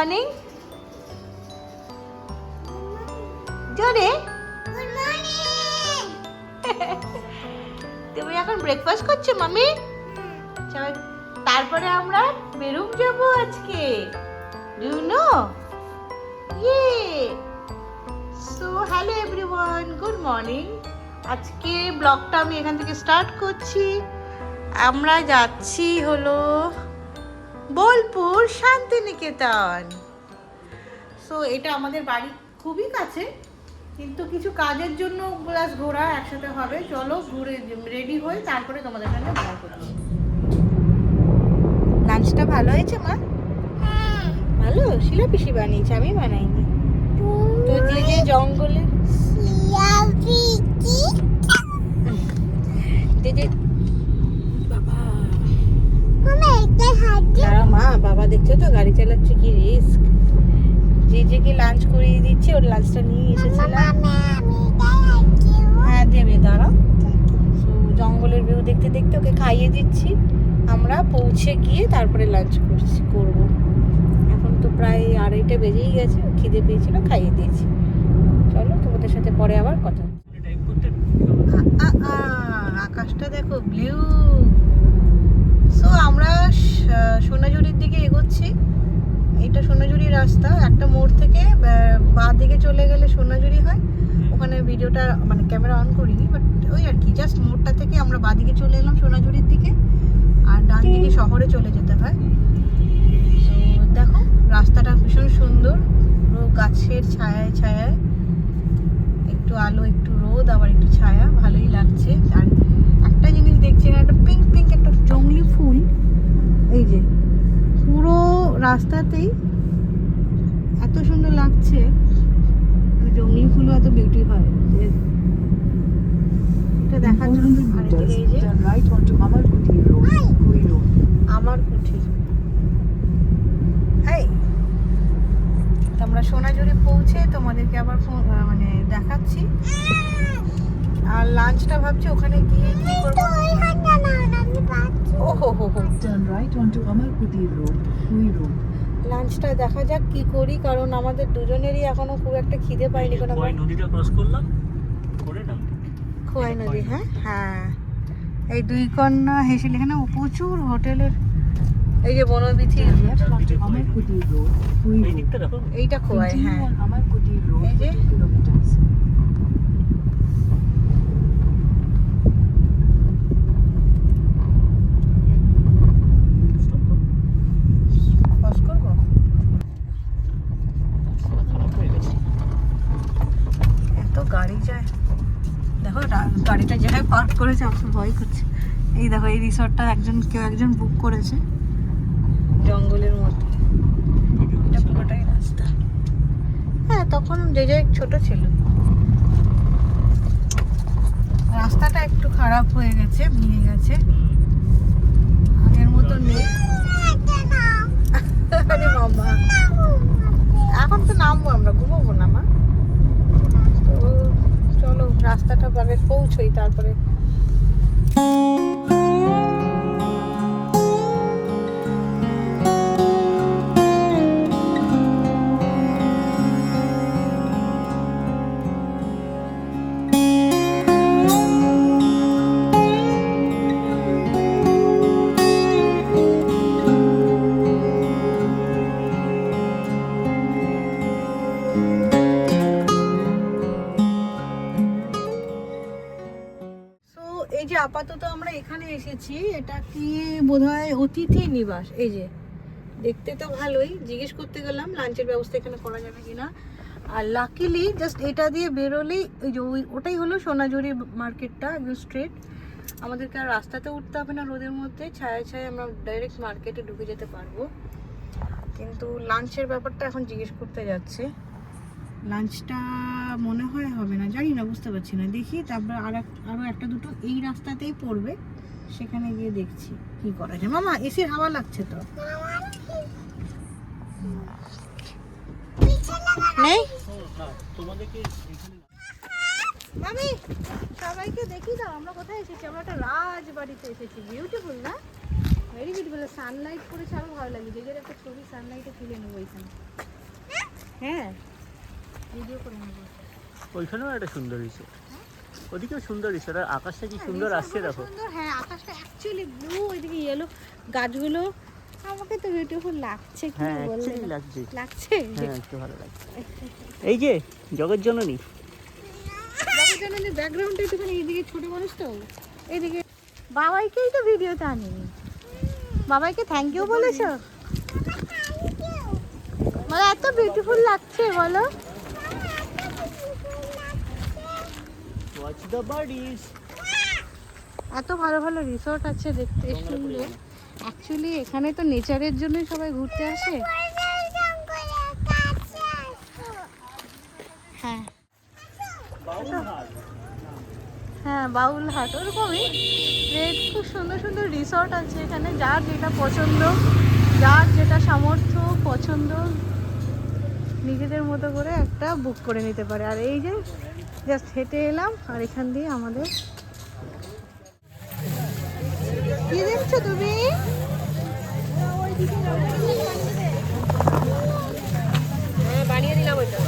Morning জোরে তুমি এখন ব্রেকফাস্ট করছ মামি চল, তারপরে আমরা বেরুম যাব আজকে। ডু নো ইয়ে so hello everyone good morning আজকে ব্লগটা আমি এখান থেকে স্টার্ট করছি। আমরা যাচ্ছি হলো বোলপুর শান্তিনিকেতন। সো এটা আমাদের বাড়ি খুবই কাছে, কিন্তু কিছু কাজের জন্য প্লাস ঘোরা একসাথে হবে। চলো ঘুরে রেডি হই তারপরে তোমাদের সঙ্গে দেখা করছি লাঞ্চটা ভালো হয়েছে, মা? ভালো? শিলা পিসি বানিয়েছে আমি বানাইনি। তো যে যে জঙ্গলে যে যে বাবা। দাঁড়া মা বাবা দেখছ তো গাড়ি চালাচ্ছে কি রিস্ক যে যে কি লাঞ্চ করিয়ে দিচ্ছে ওর লাঞ্চটা নিয়ে এসেছিলাম। হ্যাঁ দেবে দাঁড়া। So, জঙ্গলের ভিউ দেখতে দেখতে ওকে খাইয়ে দিচ্ছি। আমরা পৌঁছে গিয়ে তারপরে লাঞ্চ করছি করব। এখন তো প্রায় আড়াইটে বেজেই গেছে খিদে পেয়েছিল খাইয়ে দিয়েছি। চলো তোমাদের সাথে পরে আবার কথা আ, আ, আ, আকাশটা দেখো ব্লু সো আমরা সোনাঝুরির দিকে এগোচ্ছি। এটা সোনাঝুরি রাস্তা। একটা মোড় থেকে বা দিকে চলে গেলে সোনাঝুরি হয়। ওখানে ভিডিওটা মানে ক্যামেরা অন করিনি বাট ওই আর কি জাস্ট মোড়টা থেকে আমরা বাদিকে চলে এলাম সোনাঝুরির দিকে আর ডান দিকে শহরে চলে যেতে হয়। তো দেখো রাস্তাটা ভীষণ সুন্দর। পুরো গাছের ছায়ায় ছায়ায়। একটু আলো একটু রোদ আবার একটু ছায়া। ভালোই লাগছে। আর একটা জিনিস দেখছি এখানে একটা পিঙ্ক পিঙ্ক একটা জংলি ফুল। এই যে পুরো রাস্তাতেই এত সুন্দর লাগছে। জংলি ফুলও এত বিউটি হয়। এটা দেখার জন্য এই যে। Kuiru. আমার কুঠির এই আমরা সোনাঝুরি পৌঁছে তোমাদেরকে আবার ফোন মানে দেখাচ্ছি। আর লাঞ্চটা ভাবছি ওখানে গিয়ে কি করব? ও হো হো। Road, Kuiru. লাঞ্চটা দেখা যাক কি করি কারণ আমাদের দুজনেরই এখনও খুব একটা খিদে পাইনি কারণ আমরা খোয়াই নদীটা ক্রস করলাম করে খোয়াই নদী হ্যাঁ? হ্যাঁ। এই দুই কন্যা হেসেল এখানে প্রচুর হোটেলের এই যে বনবিথি এইটা খোয়াই হ্যাঁ। On Amalkuti Road এই যে। 2 kilometers. পাস করব খারাপ হয়ে গেছে এত গাড়ি যায় দেখো রা- গাড়িটা যেখানে পার্ক করেছে, আমার ভয় করছে। এই দেখো, এই রিসর্টটা একজন, কেউ একজন বুক করেছে। জঙ্গলের মধ্যে। এটা পুরোটাই রাস্তা। হ্যাঁ তখন যে যে ছোট ছিল। রাস্তাটা একটু খারাপ হয়ে গেছে, ভেঙে গেছে। আগের মতো নেই। আরে এখন তো নামবো আমরা, ঘুমাবো না, মা। চলো রাস্তাটা আগে পৌঁছোই তারপরে। আপাতত আমরা এখানে এসেছি। এটা কি বোধহয় অতিথি নিবাস? এই যে, দেখতে তো ভালোই। জিজ্ঞেস করতে গেলাম, লাঞ্চের ব্যবস্থা এখানে করা যাবে কিনা। আর লাকিলি জাস্ট এটা দিয়ে বেরোলেই ওই যে ওই ওটাই হলো সোনাঝুরি মার্কেটটা, একদম স্ট্রেট আমাদেরকে আর রাস্তাতে উঠতে হবে না রোদের মধ্যে। ছায়া ছায়া আমরা ডাইরেক্ট মার্কেটে ঢুকে যেতে পারব। কিন্তু লাঞ্চের ব্যাপারটা এখন জিজ্ঞেস করতে যাচ্ছে। লাঞ্চটা মনে হয় হবে না জানি না বুঝতে পারছি না। দেখি তারপর আর আরও একটা দুটো এই রাস্তাতেই পড়বে সেখানে গিয়ে দেখছি কি করা যায়। মামা এসির হাওয়া লাগছে তো? নেই? মামি সবাইকে দেখি দাও আমরা কোথায় এসেছি? আমরা একটা রাজবাড়িতে এসেছি। বিউটিফুল না? ভেরি বিউটিফুল সানলাইট পড়েছে আরও ভালো লাগবে যে একটা ছবি সানলাইটে তুলে নেব এখানে হ্যাঁ? ভিডিও করে নেব। ওইখানেও একটা সুন্দর রিসোর্ট ওদিকেও সুন্দর রিসোর্ট আর আকাশটা কি সুন্দর আসছে দেখো। সুন্দর। হ্যাঁ আকাশটা অ্যাকচুয়ালি ব্লু ওইদিকে ইয়েলো গাছগুলো। আমাকে তো বিউটিফুল লাগছে কি হ্যাঁ বললে লাগছে। লাগছে? হ্যাঁ একটু ভালো লাগছে। এই যে জগৎ জননী বাবা জানেন ব্যাকগ্রাউন্ডটা একটুখানি এইদিকে ছোট মানুষ তো। এইদিকে। বাবাইকেই তো ভিডিওতে আনিনি। বাবাইকে থ্যাংক ইউ বলেছ? মানে এত বিউটিফুল লাগছে বলো। ওয়াচ দ্য বার্ডিজ এত ভালো ভালো রিসর্ট আছে দেখতে সুন্দর। অ্যাকচুয়ালি এখানে তো নেচারের জন্যই সবাই ঘুরতে আসে। হ্যাঁ। হ্যাঁ বাউলহাট ওরকমই। খুব সুন্দর সুন্দর রিসর্ট আছে এখানে। যার যেটা পছন্দ যার যেটা সামর্থ্য পছন্দ নিজেদের মতো করে একটা বুক করে নিতে পারে। আর এই যে জাস্ট হেঁটে এলাম আর এখান দিয়ে আমাদের কি দেখছ তুমি? বানিয়ে দিলাম ওইটা।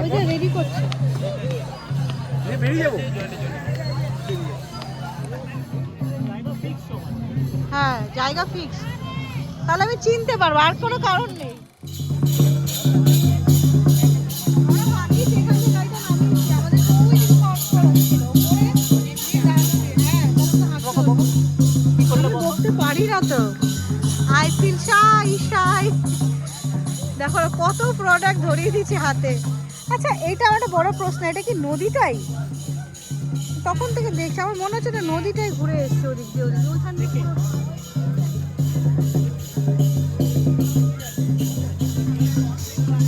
ওই যে রেডি করছে। বেরিয়ে যাব? হ্যাঁ জায়গা ফিক্স তাহলে আমি চিনতে পারব আর কোনো কারণ নেই। কত প্রোডাক্ট ধরিয়ে দিচ্ছে হাতে। আচ্ছা এটা একটা বড় প্রশ্ন, এটা কি নদীটাই? তখন থেকে দেখছি, আমার মনে হচ্ছে নদীটাই ঘুরে এসছে ওদিক দিয়ে, ওদিক। ওইখান থেকে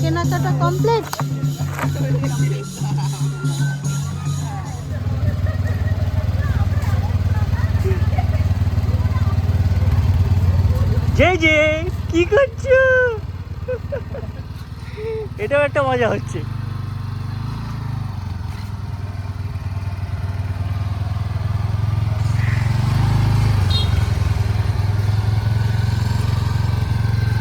কেনাকাটা কমপ্লিট যে যে কি করছ? এটাও একটা মজা হচ্ছে।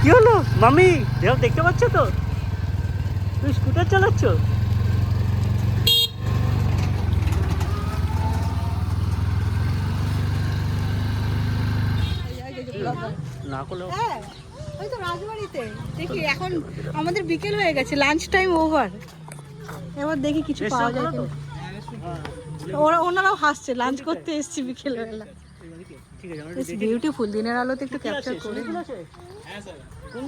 কি হলো? মামি দেহ দেখতে পাচ্ছ তো? তুমি স্কুটার চালাচ্ছ? না করলেও হ্যাঁ। রাজবাড়িতে? দেখি এখন আমাদের বিকেল হয়ে গেছে লাঞ্চ টাইম ওভার এবার দেখি কিছু পাওয়া যায় কিনা। ওরা ওনারাও হাসছে লাঞ্চ করতে এসেছি বিকেলবেলা। বিউটিফুল দিনের আলোতে একটু ক্যাপচার করে সুইমিং কোন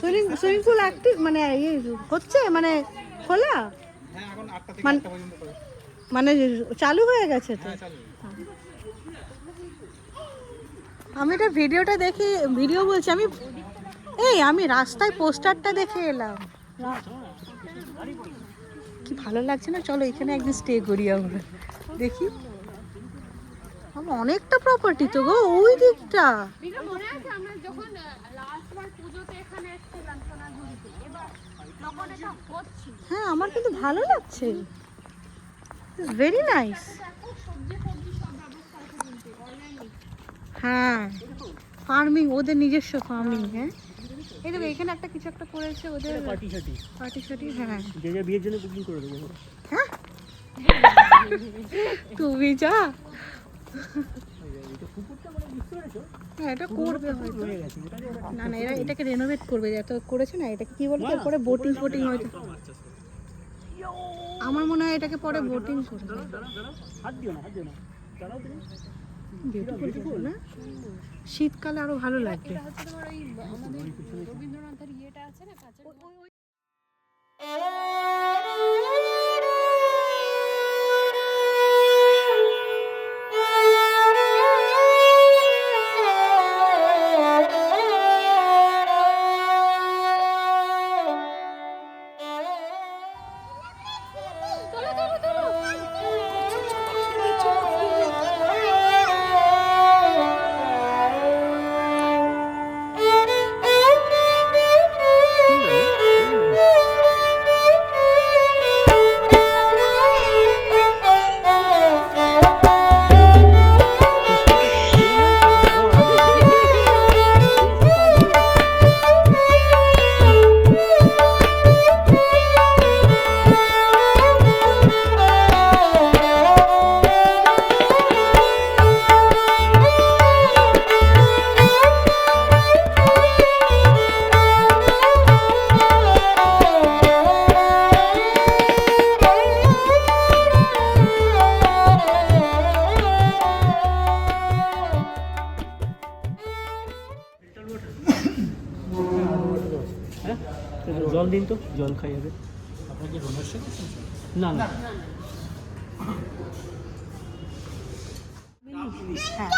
সুইমিং সুইমিং পুল অ্যাক্টিভ মানে ইয়ে হচ্ছে মানে খোলা? হ্যাঁ মান- করে মানে চালু হয়ে গেছে তো? হ্যাঁ। আমি এটা ভিডিওটা দেখে ভিডিও বলছি আমি এই আমি রাস্তায় পোস্টারটা দেখে এলাম। কি ভালো লাগছে না? চলো এখানে একদিন স্টে করি আমরা। দেখি। আমার অনেকটা প্রপার্টি তো গো ওই দিকটা। মনে আছে আমরা যখন লাস্ট পুজোতে এখানে এসেছিলাম সোনাঝুরিতে এবার তখন এটা হচ্ছিল হ্যাঁ আমার কিন্তু ভালো লাগছে। ভেরি নাইস সবজি ফবজি সব ব্যবস্থা আছে কিন্তু অনলাইনে হ্যাঁ ফার্মিং ওদের নিজস্ব ফার্মিং হ্যাঁ? এই দেখো এখানে একটা কিছু একটা করেছে ওদের পার্টি শার্টি পার্টি হ্যাঁ। যে যে বিয়ের জন্য বুকিং করে দেবো। তুমি যা। হ্যাঁ এটা করবে হয়ে না না এরা এটাকে রেনোভেট করবে যত করেছে না এটাকে কি বলতো পরে বোটিং ফোটিং হয়তো। আমার মনে হয় এটাকে পরে বোটিং করবে দাঁড়াও, দাঁড়াও। হাত দিও না হাত দিও না। দাঁড়াও তুমি। বিউটিফুল না? শীতকালে আরও ভালো লাগবে। এটা হচ্ছে তোমার ওই আমাদের রবীন্দ্রনাথের ইয়েটা আছে না না না। হ্যাঁ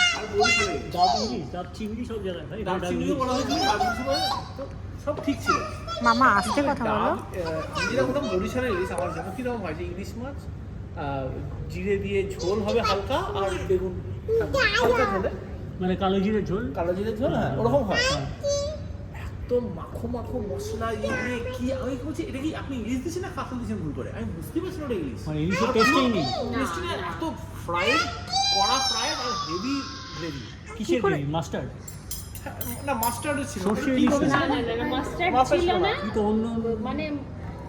সব ঠিক ছিল মামা আসতে কথা বলো যেটা বললাম বরিশালের ইলিশ আমার জন্য কীরকম হয়? যে ইলিশ মাছ জিরে দিয়ে ঝোল হবে হালকা আর বেগুন হালকা ঝোলে? মানে কালো জিরে ঝোল? কালো জিরে ঝোল হ্যাঁ ওরকম হয়। একদম মাখো মাখো মশলা ইয়ে দিয়ে কি আমি বলছি এটা কি আপনি ইলিশ দিচ্ছেন না কাঁকল দিচ্ছেন ভুল করে? আমি বুঝতে পারছি না ওটা ইলিশ। মানে ইলিশের টেস্টেই নেই। টেস্টি এত ফ্রাইড কড়া ফ্রাইড আর হেভি গ্রেভি কিসের গ্রেভি মাস্টার্ড না মাস্টার্ডও ছিল। কি ইলিশ। না? না না মাস্টার্ড ছিল না। না। কিন্তু অন্য মানে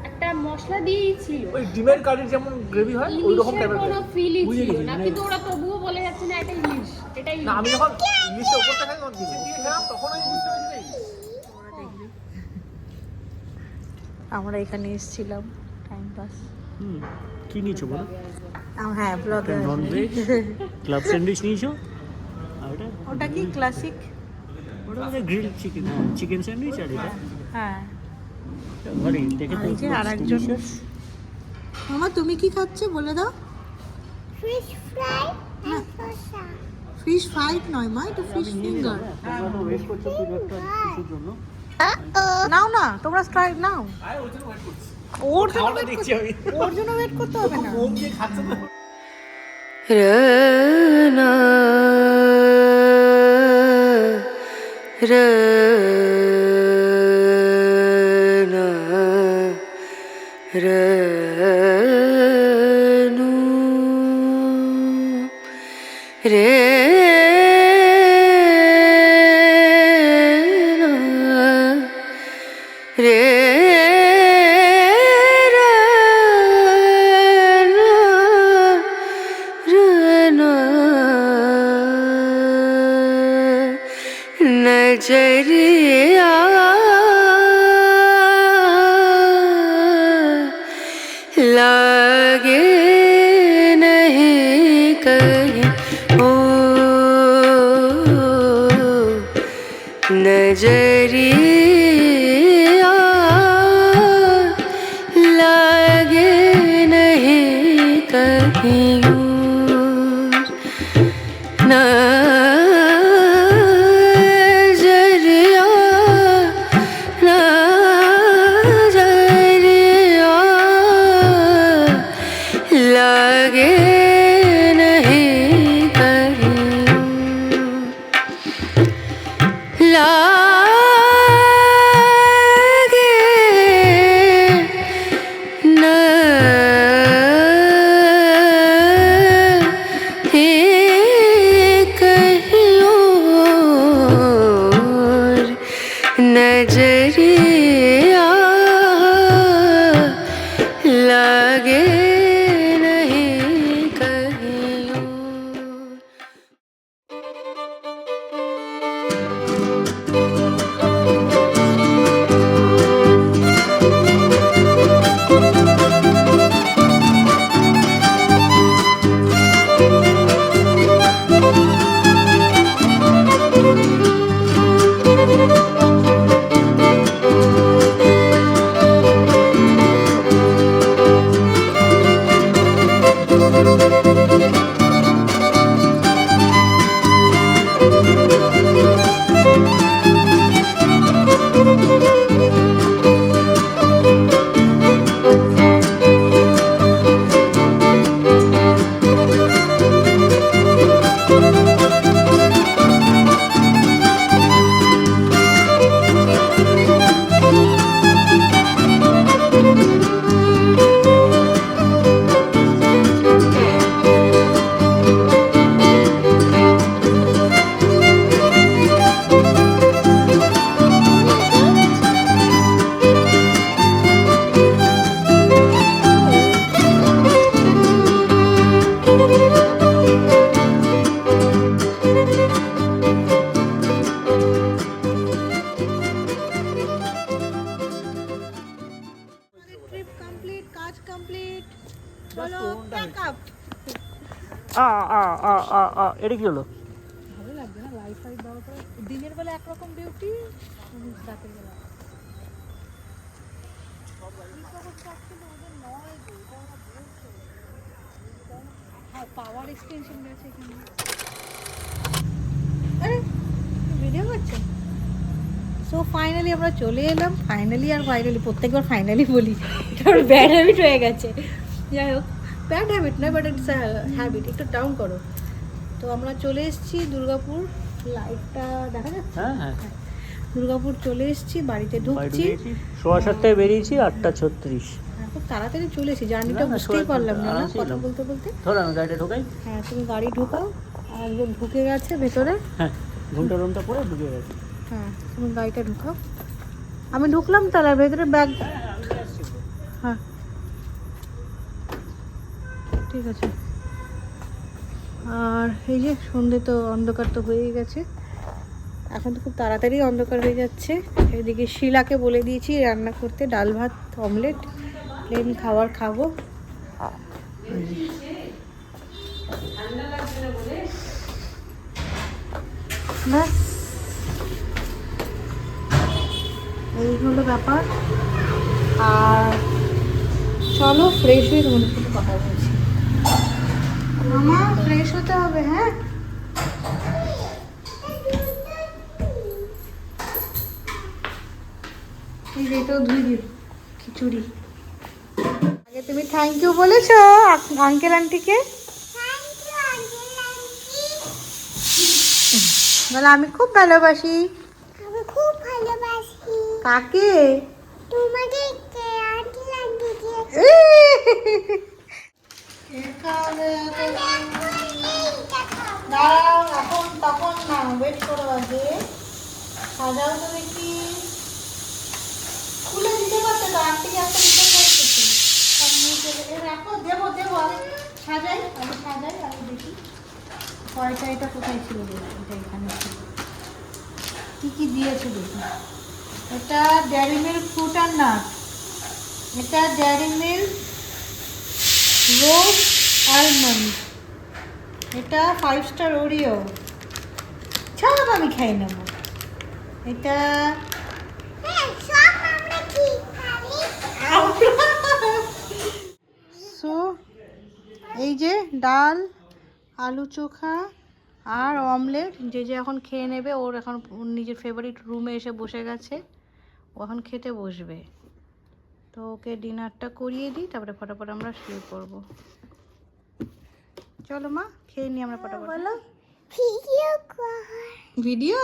একটা মশলা দিয়েই ছিল। ওই ডিমের কারির যেমন গ্রেভি হয় ওই রকম টাইপের কোনো ফিলই ছিল না। মানে- কিন্তু ওরা তবুও বলে যাচ্ছে না এটা ইলিশ এটা না আমি যখন ইলিশের ওপরটা খাই তখন দিয়ে খেলাম তখন আমি বুঝতে পারছি না ইলিশ আমরা এখানে এসেছিলাম টাইম পাস হুম কি নিয়েছো বলো? হ্যাঁ ব্লগে নন ভেজ ক্লাব স্যান্ডউইচ নিয়েছো? ওটা? ওটা কি ক্লাসিক ওটা মানে গ্রিল চিকেন হ্যাঁ চিকেন স্যান্ডউইচ আর এটা। হ্যাঁ। ঘরে দেখে তো আরেকজন মামা তুমি কি খাচ্ছ? বলে দাও। ফিশ ফ্রাই ফিশ ফ্রাইড নয় মা এটা ফিশ ফিঙ্গার ওয়েট করছ তুই একটা কিছুর জন্য। নাও না তোমরা ট্রাই নাও। আয় ওই জন্য ওয়েট করছি। ওর জন্য ওর জন্য ওয়েট করতে হবে না। খাচ্ছে जरी আ আ আ আ আ এটা কি হলো? ভালো লাগবে না লাইট ফাইট দেওয়ার পরে দিনের বেলা একরকম বিউটি রাতের বেলা। পাওয়ার এক্সটেনশন গেছে এখানে। আরে ভিডিও করছে? সো ফাইনালি আমরা চলে এলাম। ফাইনালি আর ফাইনালি প্রত্যেকবার ফাইনালি বলি। ব্যাড হ্যাবিট হয়ে গেছে। যাই হোক ব্যাড হ্যাবিট নয় বাট ইটস হ্যাবিট একটু ডাউন করো। তো আমরা চলে এসেছি দুর্গাপুর লাইটটা দেখা যাচ্ছে? হ্যাঁ হ্যাঁ। দুর্গাপুর চলে এসেছি বাড়িতে ঢুকছি। সোয়া সাতটায় বেরিয়েছি আটটা ছত্রিশ। হ্যাঁ, খুব তাড়াতাড়ি চলে এসেছি জার্নিটা বুঝতেই পারলাম না কথা বলতে বলতে। ধর আমি গাড়িটা ঢোকাই। হ্যাঁ তুমি গাড়ি ঢুকাও আর একজন ঢুকে গেছে ভেতরে। হ্যাঁ ঘুমটা রুমটা পরে ঢুকে গেছি। হ্যাঁ তুমি গাড়িটা ঢুকাও। আমি ঢুকলাম তাহলে ভেতরে ব্যাগ হ্যাঁ। ঠিক আছে। আর এই যে সন্ধে তো অন্ধকার তো হয়েই গেছে। এখন তো খুব তাড়াতাড়ি অন্ধকার হয়ে যাচ্ছে। এদিকে শিলাকে বলে দিয়েছি রান্না করতে, ডাল ভাত, অমলেট, প্লেন খাবার খাব। এই হলো ব্যাপার। আর চলো ফ্রেশ হয়ে তোমাদের সাথে কথা বলছি মামা ফ্রেশ হতে হবে হ্যাঁ? এই যে এটাও ধুই দিও খিচুড়ি। আগে তুমি থ্যাংক ইউ বলেছ আঙ্কেল আন্টিকে বলে আমি খুব ভালোবাসি। আমি খুব ভালোবাসি। কাকে? আন্টি আন্টিকে দাঁড়াও এখন তখন না ওয়েট করো আগে সাজাও তো দেখি খুলে দিতে পারতে তো আন্টিকে একটা দিতে পারতে তো সামনে চলে এ রাখো দেবো দেবো আমি সাজাই আমি সাজাই আমি দেখি কয়টা এটা কোথায় ছিল এখানে কি কি দিয়েছে দেখি এটা ড্যারি মিল্ক ফ্রুট আর নাট। এটা ড্যারি মিল্ক রোজ আলমন্ড এটা ফাইভ স্টার ওরিও সব আমি খাই নেব। এটা সো এই যে ডাল, আলু চোখা আর অমলেট যে যে এখন খেয়ে নেবে, ওর এখন নিজের ফেভারিট রুমে এসে বসে গেছে। ও এখন খেতে বসবে। তো ওকে ডিনারটা করিয়ে দিই তারপরে ফটাফট আমরা শুয়ে পড়ব। চলো মা খেয়ে নিই আমরা ফটাফট। ভিডিও কর। ভিডিও?